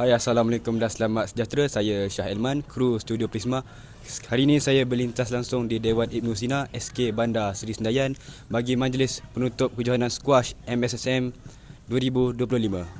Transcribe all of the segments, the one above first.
Hai Assalamualaikum. Dan selamat sejahtera. Saya Syah Elman, kru Studio Prisma. Hari ini saya berlintas langsung di Dewan Ibnu Sina SK Bandar Seri Sendayan Bagi majlis penutup kejohanan squash MSSM 2025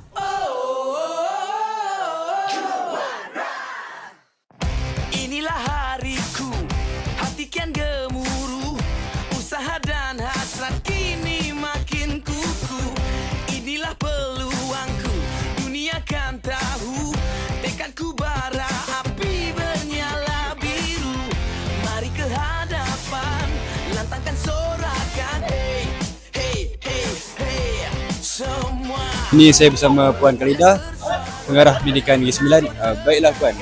Ini saya bersama Puan Khalida Pengarah pendidikan Negeri Sembilan uh, Baiklah Puan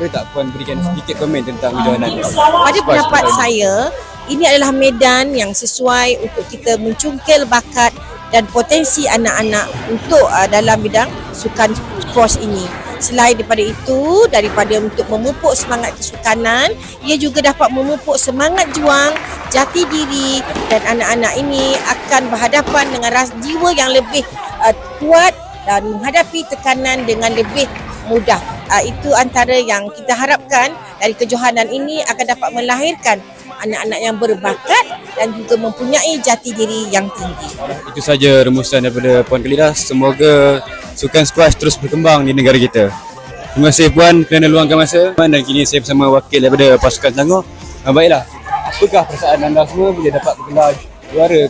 Boleh tak Puan berikan sedikit komen tentang kejohanan ini? Pada pendapat saya, ini adalah medan yang sesuai untuk kita mencungkil bakat dan potensi anak-anak untuk uh, dalam bidang sukan squash ini. Selain daripada itu, daripada untuk memupuk semangat kesukanan, ia juga dapat memupuk semangat juang, jati diri dan anak-anak ini akan berhadapan dengan ras jiwa yang lebih uh, kuat dan menghadapi tekanan dengan lebih mudah. Uh, itu antara yang kita harapkan dari kejohanan ini akan dapat melahirkan anak-anak yang berbakat dan juga mempunyai jati diri yang tinggi. Itu saja rumusan daripada Puan Khalida Semoga sukan squash terus berkembang di negara kita Terima kasih Puan kerana luangkan masa Dan kini saya bersama wakil daripada pasukan Selangor Ah, Baiklah, apakah perasaan anda semua bila dapat bergelar juara,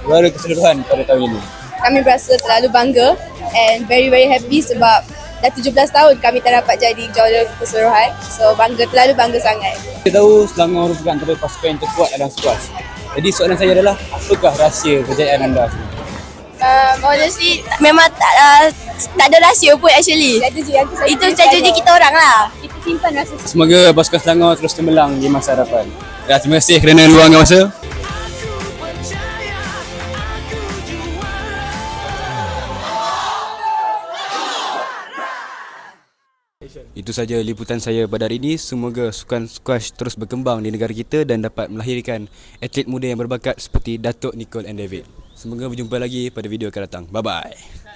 juara keseluruhan pada tahun ini? Kami berasa terlalu bangga and very very happy sebab dah 17 tahun kami tak dapat jadi juara keseluruhan. So bangga terlalu bangga sangat. Kita tahu Selangor merupakan antara pasukan yang terkuat dalam squash Jadi soalan saya adalah, apakah rahsia kejayaan anda? Um, honestly memang tak, uh, tak ada rahsia pun actually. Itu strategi kita orang lah. Kita simpan rasa Semoga pasukan Selangor terus cemerlang di masa hadapan Ya, terima kasih kerana luangkan masa Itu saja liputan saya pada hari ini. Semoga sukan squash terus berkembang di negara kita dan dapat melahirkan atlet muda yang berbakat seperti Datuk Nicole and David. Semoga berjumpa lagi pada video akan datang. Bye bye.